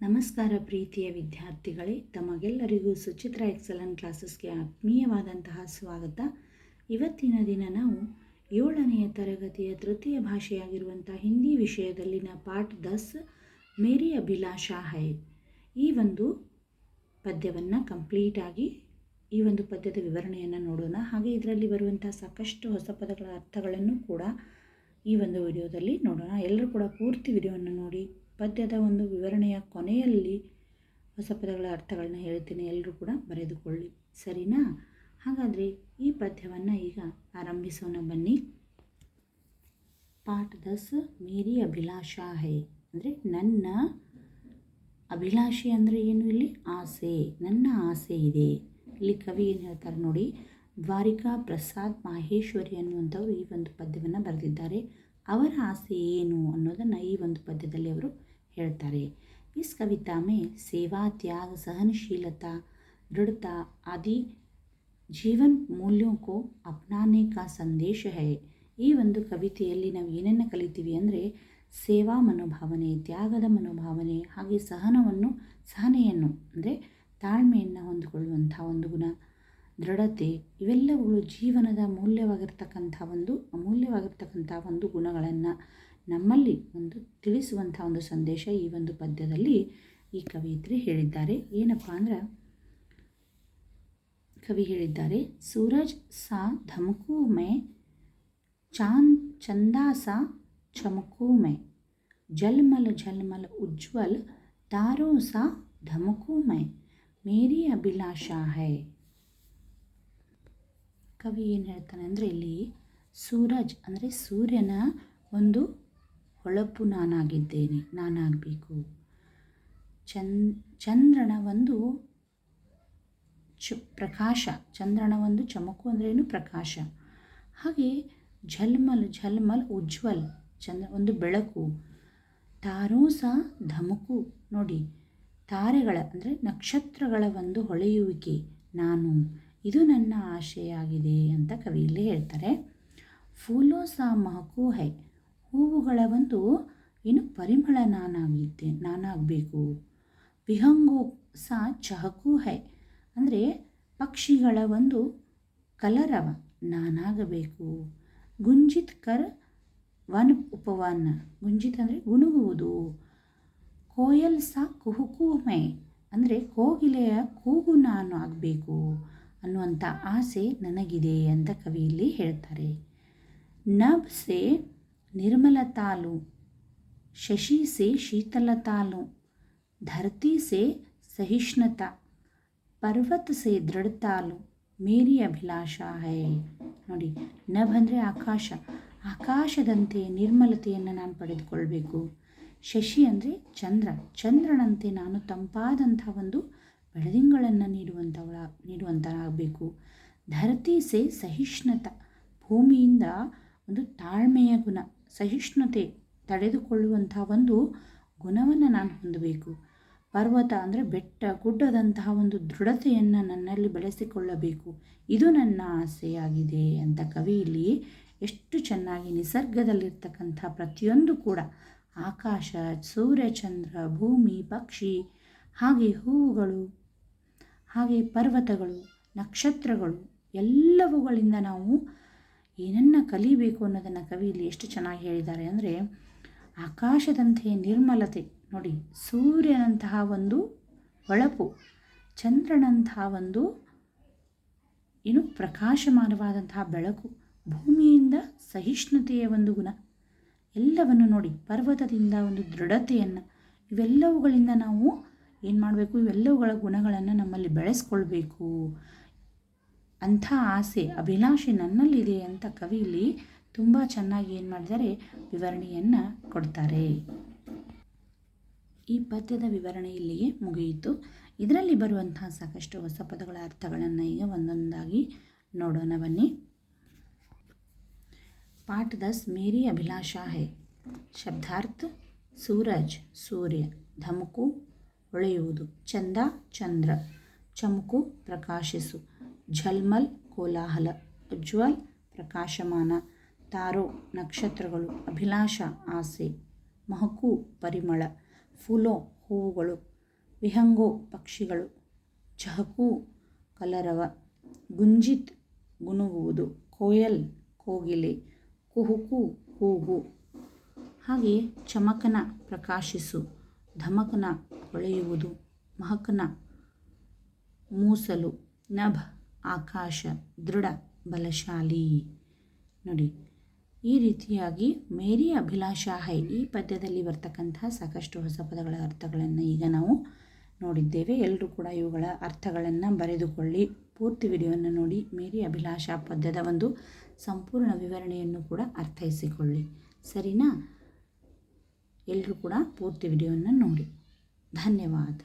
ನಮಸ್ಕಾರ ಪ್ರೀತಿಯ ವಿದ್ಯಾರ್ಥಿಗಳೇ, ತಮಗೆಲ್ಲರಿಗೂ ಸುಚಿತ್ರ ಎಕ್ಸಲೆಂಟ್ ಕ್ಲಾಸಸ್ಗೆ ಆತ್ಮೀಯವಾದಂತಹ ಸ್ವಾಗತ. ಇವತ್ತಿನ ದಿನ ನಾವು ಏಳನೆಯ ತರಗತಿಯ ತೃತೀಯ ಭಾಷೆಯಾಗಿರುವಂಥ ಹಿಂದಿ ವಿಷಯದಲ್ಲಿನ ಪಾಠ ದಸ್ ಮೇರಿ ಅಭಿಲಾಷಾ ಹೈ. ಈ ಒಂದು ಪದ್ಯವನ್ನು ಕಂಪ್ಲೀಟಾಗಿ ಈ ಒಂದು ಪದ್ಯದ ವಿವರಣೆಯನ್ನು ನೋಡೋಣ. ಹಾಗೆ ಇದರಲ್ಲಿ ಬರುವಂಥ ಸಾಕಷ್ಟು ಹೊಸ ಪದಗಳ ಅರ್ಥಗಳನ್ನು ಕೂಡ ಈ ಒಂದು ವಿಡಿಯೋದಲ್ಲಿ ನೋಡೋಣ. ಎಲ್ಲರೂ ಕೂಡ ಪೂರ್ತಿ ವಿಡಿಯೋವನ್ನು ನೋಡಿ ಪದ್ಯದ ಒಂದು ವಿವರಣೆಯ ಕೊನೆಯಲ್ಲಿ ಹೊಸ ಪದಗಳ ಅರ್ಥಗಳನ್ನ ಹೇಳ್ತೀನಿ. ಎಲ್ಲರೂ ಕೂಡ ಬರೆದುಕೊಳ್ಳಿ. ಸರಿನಾ? ಹಾಗಾದರೆ ಈ ಪದ್ಯವನ್ನು ಈಗ ಆರಂಭಿಸೋಣ ಬನ್ನಿ. ಪಾಠ ದಸ್ ಮೇರಿ ಅಭಿಲಾಷಾ ಹೈ. ಅಂದರೆ ನನ್ನ ಅಭಿಲಾಷೆ ಅಂದರೆ ಏನು ಇಲ್ಲಿ? ಆಸೆ. ನನ್ನ ಆಸೆ ಇದೆ. ಇಲ್ಲಿ ಕವಿ ಏನು ಹೇಳ್ತಾರೆ ನೋಡಿ, ದ್ವಾರಿಕಾ ಪ್ರಸಾದ್ ಮಾಹೇಶ್ವರಿ ಅನ್ನುವಂಥವ್ರು ಈ ಒಂದು ಪದ್ಯವನ್ನು ಬರೆದಿದ್ದಾರೆ. ಅವರ ಆಸೆ ಏನು ಅನ್ನೋದನ್ನು ಈ ಒಂದು ಪದ್ಯದಲ್ಲಿ ಅವರು ಹೇಳ್ತಾರೆ इस कविता में सेवा त्याग सहनशीलता दृढ़ता आदि ಜೀವನ್ ಮೂಲ್ಯೋं को अपनाने का ಸಂದೇಶ है ಈ ಒಂದು ಕವಿತೆಯಲ್ಲಿ ನಾವು ಏನನ್ನು ಕಲಿತೀವಿ ಅಂದರೆ ಸೇವಾ ಮನೋಭಾವನೆ ತ್ಯಾಗದ ಮನೋಭಾವನೆ ಹಾಗೆ ಸಹನವನ್ನು ಸಹನೆಯನ್ನು ಅಂದರೆ ತಾಳ್ಮೆಯನ್ನು ಹೊಂದಿಕೊಳ್ಳುವಂಥ ಒಂದು ಗುಣ ದೃಢತೆ ಇವೆಲ್ಲವುಗಳು ಜೀವನದ ಮೂಲ್ಯವಾಗಿರ್ತಕ್ಕಂಥ ಒಂದು ಅಮೂಲ್ಯವಾಗಿರ್ತಕ್ಕಂಥ ಒಂದು ಗುಣಗಳನ್ನು ನಮ್ಮಲ್ಲಿ ಒಂದು ತಿಳಿಸುವಂಥ ಒಂದು ಸಂದೇಶ ಈ ಒಂದು ಪದ್ಯದಲ್ಲಿ ಈ ಕವಿಯತ್ರಿ ಹೇಳಿದ್ದಾರೆ. ಏನಪ್ಪ ಅಂದ್ರೆ, ಕವಿ ಹೇಳಿದ್ದಾರೆ, ಸೂರಜ್ ಸಾ ಧಮಕು ಮೇ ಚಾನ್ ಚಂದಾ ಸಾ ಚಮಕು ಮೇ, ಜಲ್ಮಲ್ ಜಲ್ಮಲ್ ಉಜ್ವಲ್ ತಾರೋ ಸಾ ಧಮಕು ಮೇ, ಮೇರಿ ಅಭಿಲಾಷಾ ಹೈ. ಕವಿ ಏನು ಹೇಳ್ತಾನೆ ಅಂದರೆ ಇಲ್ಲಿ ಸೂರಜ್ ಅಂದರೆ ಸೂರ್ಯನ ಒಂದು ಹೊಳಪು ನಾನಾಗಿದ್ದೇನೆ, ನಾನಾಗಬೇಕು. ಚಂದ್ ಚಂದ್ರನ ಒಂದು ಚು, ಪ್ರಕಾಶ. ಚಂದ್ರನ ಒಂದು ಚಮಕು ಏನು? ಪ್ರಕಾಶ. ಹಾಗೆ ಝಲ್ಮಲ್ ಝಲ್ಮಲ್, ಉಜ್ವಲ್, ಚಂದ್ರ, ಒಂದು ಬೆಳಕು. ತಾರೂ ಸಹ ಧಮಕು. ನೋಡಿ, ತಾರೆಗಳ ಅಂದರೆ ನಕ್ಷತ್ರಗಳ ಒಂದು ಹೊಳೆಯುವಿಕೆ. ನಾನು, ಇದು ನನ್ನ ಆಶೆಯಾಗಿದೆ ಅಂತ ಕವಿಯಲ್ಲಿ ಹೇಳ್ತಾರೆ. ಫೂಲೋ ಸಹ ಮಹಕು ಹೈ. ಹೂವುಗಳ ಒಂದು ಏನು ಪರಿಮಳ ನಾನಾಗಿದ್ದೆ ನಾನಾಗಬೇಕು ಬಿಹಂಗು ಸಾ ಚಹಕು ಹೈ. ಅಂದರೆ ಪಕ್ಷಿಗಳ ಒಂದು ಕಲರವ, ನಾನಾಗಬೇಕು. ಗುಂಜಿತ್ ಕರ್ ವನ್ ಉಪವನ್. ಗುಂಜಿತ್ ಅಂದರೆ ಗುಣುಗುವುದು ಕೋಯಲ್ ಸಾ ಕುಹುಕು ಮೈ. ಅಂದರೆ ಕೋಗಿಲೆಯ ಕೂಗು ನಾನು ಆಗಬೇಕು ಅನ್ನುವಂಥ ಆಸೆ ನನಗಿದೆ ಅಂತ ಕವಿಯಲ್ಲಿ ಹೇಳ್ತಾರೆ. ನಬ್ ಸೆ ನಿರ್ಮಲತಾಲು, ಶಶಿ ಸೆ ಶೀತಲತಾಲು, ಧರ್ತಿ ಸೆ ಸಹಿಷ್ಣುತಾ, ಪರ್ವತ ಸೆ ದೃಢತಾಲು, ಮೇರಿ ಅಭಿಲಾಷಾ ಹೈ. ನೋಡಿ, ನಭ್ ಅಂದರೆ ಆಕಾಶ. ಆಕಾಶದಂತೆ ನಿರ್ಮಲತೆಯನ್ನು ನಾನು ಪಡೆದುಕೊಳ್ಬೇಕು. ಶಶಿ ಅಂದರೆ ಚಂದ್ರ. ಚಂದ್ರನಂತೆ ನಾನು ತಂಪಾದಂಥ ಒಂದು ಬೆಳದಿಂಗಳನ್ನು ನೀಡುವಂಥವಳ ನೀಡುವಂಥಾಗಬೇಕು ಧರತಿ ಸೆ ಸಹಿಷ್ಣುತ, ಭೂಮಿಯಿಂದ ಒಂದು ತಾಳ್ಮೆಯ ಗುಣ. ಸಹಿಷ್ಣುತೆ ತಡೆದುಕೊಳ್ಳುವಂಥ ಒಂದು ಗುಣವನ್ನು ನಾನು ಹೊಂದಬೇಕು. ಪರ್ವತ ಅಂದರೆ ಬೆಟ್ಟ, ಗುಡ್ಡದಂತಹ ಒಂದು ದೃಢತೆಯನ್ನು ನನ್ನಲ್ಲಿ ಬೆಳೆಸಿಕೊಳ್ಳಬೇಕು. ಇದು ನನ್ನ ಆಸೆಯಾಗಿದೆ ಅಂತ ಕವಿ ಇಲ್ಲಿ ಎಷ್ಟು ಚೆನ್ನಾಗಿ ನಿಸರ್ಗದಲ್ಲಿರ್ತಕ್ಕಂಥ ಪ್ರತಿಯೊಂದು ಕೂಡ ಆಕಾಶ ಸೂರ್ಯಚಂದ್ರ ಭೂಮಿ, ಪಕ್ಷಿ, ಹಾಗೆ ಹೂವುಗಳು, ಹಾಗೆ ಪರ್ವತಗಳು, ನಕ್ಷತ್ರಗಳು ಎಲ್ಲವುಗಳಿಂದ ನಾವು ಏನನ್ನು ಕಲಿಬೇಕು ಅನ್ನೋದನ್ನು ಕವಿಯಲ್ಲಿ ಎಷ್ಟು ಚೆನ್ನಾಗಿ ಹೇಳಿದ್ದಾರೆ ಅಂದರೆ, ಆಕಾಶದಂತೆ ನಿರ್ಮಲತೆ. ನೋಡಿ, ಸೂರ್ಯನಂತಹ ಒಂದು ಹೊಳಪು ಚಂದ್ರನಂತಹ ಒಂದು ಏನು ಪ್ರಕಾಶಮಾನವಾದಂತಹ ಬೆಳಕು, ಭೂಮಿಯಿಂದ ಸಹಿಷ್ಣುತೆಯ ಒಂದು ಗುಣ. ಎಲ್ಲವನ್ನು ನೋಡಿ, ಪರ್ವತದಿಂದ ಒಂದು ದೃಢತೆಯನ್ನು, ಇವೆಲ್ಲವುಗಳಿಂದ ನಾವು ಏನು ಮಾಡಬೇಕು, ಇವೆಲ್ಲವುಗಳ ಗುಣಗಳನ್ನು ನಮ್ಮಲ್ಲಿ ಬೆಳೆಸ್ಕೊಳ್ಬೇಕು. ಅಂಥ ಆಸೆ ಅಭಿಲಾಷೆ ನನ್ನಲ್ಲಿದೆ ಅಂತ ಕವಿಯಲ್ಲಿ ತುಂಬ ಚೆನ್ನಾಗಿ ಏನು ಮಾಡಿದ್ದಾರೆ ವಿವರಣೆಯನ್ನು ಕೊಡ್ತಾರೆ. ಈ ಪದ್ಯದ ವಿವರಣೆ ಇಲ್ಲಿಗೆ ಮುಗಿಯಿತು. ಇದರಲ್ಲಿ ಬರುವಂತಹ ಸಾಕಷ್ಟು ಹೊಸ ಪದಗಳ ಅರ್ಥಗಳನ್ನು ಈಗ ಒಂದೊಂದಾಗಿ ನೋಡೋಣ ಬನ್ನಿ. ಪಾಠ ದಸ್ ಮೇರಿ ಅಭಿಲಾಷಾ ಹೇ. ಶಬ್ದಾರ್ಥ ಸೂರಜ್ ಸೂರ್ಯ. ಧಮಕು ಹೊಳೆಯುವುದು ಚಂದ ಚಂದ್ರ. ಚಮಕು ಪ್ರಕಾಶಿಸು. ಝಲ್ಮಲ್ ಕೋಲಾಹಲ, ಉಜ್ವಲ್ ಪ್ರಕಾಶಮಾನ, ತಾರೋ ನಕ್ಷತ್ರಗಳು, ಅಭಿಲಾಷ ಆಸೆ, ಮಹಕು ಪರಿಮಳ, ಫುಲೋ ಹೂವುಗಳು, ವಿಹಂಗೋ ಪಕ್ಷಿಗಳು ಚಹಕು ಕಲರವ, ಗುಂಜಿತ್ ಗುನುಗುವುದು ಕೋಯಲ್ ಕೋಗಿಲೆ, ಕುಹುಕು ಕೂಗು. ಹಾಗೆ ಚಮಕನ ಪ್ರಕಾಶಿಸು, ಧಮಕನ ಹೊಳೆಯುವುದು, ಮಹಕನ ಮೂಸಲು, ನಭ ಆಕಾಶ, ದೃಢ, ಬಲಶಾಲಿ. ನೋಡಿ, ಈ ರೀತಿಯಾಗಿ ಮೇರಿ ಅಭಿಲಾಷಾ ಹೈ ಈ ಪದ್ಯದಲ್ಲಿ ಬರ್ತಕ್ಕಂತಹ ಸಾಕಷ್ಟು ಹೊಸ ಪದಗಳ ಅರ್ಥಗಳನ್ನು ಈಗ ನಾವು ನೋಡಿದ್ದೇವೆ. ಎಲ್ಲರೂ ಕೂಡ ಇವುಗಳ ಅರ್ಥಗಳನ್ನು ಬರೆದುಕೊಳ್ಳಿ. ಪೂರ್ತಿ ವಿಡಿಯೋವನ್ನು ನೋಡಿ, ಮೇರಿ ಅಭಿಲಾಷಾ ಪದ್ಯದ ಒಂದು ಸಂಪೂರ್ಣ ವಿವರಣೆಯನ್ನು ಕೂಡ ಅರ್ಥೈಸಿಕೊಳ್ಳಿ. ಸರಿನಾ? ಎಲ್ಲರೂ ಕೂಡ ಪೂರ್ತಿ ವಿಡಿಯೋವನ್ನು ನೋಡಿ. ಧನ್ಯವಾದ.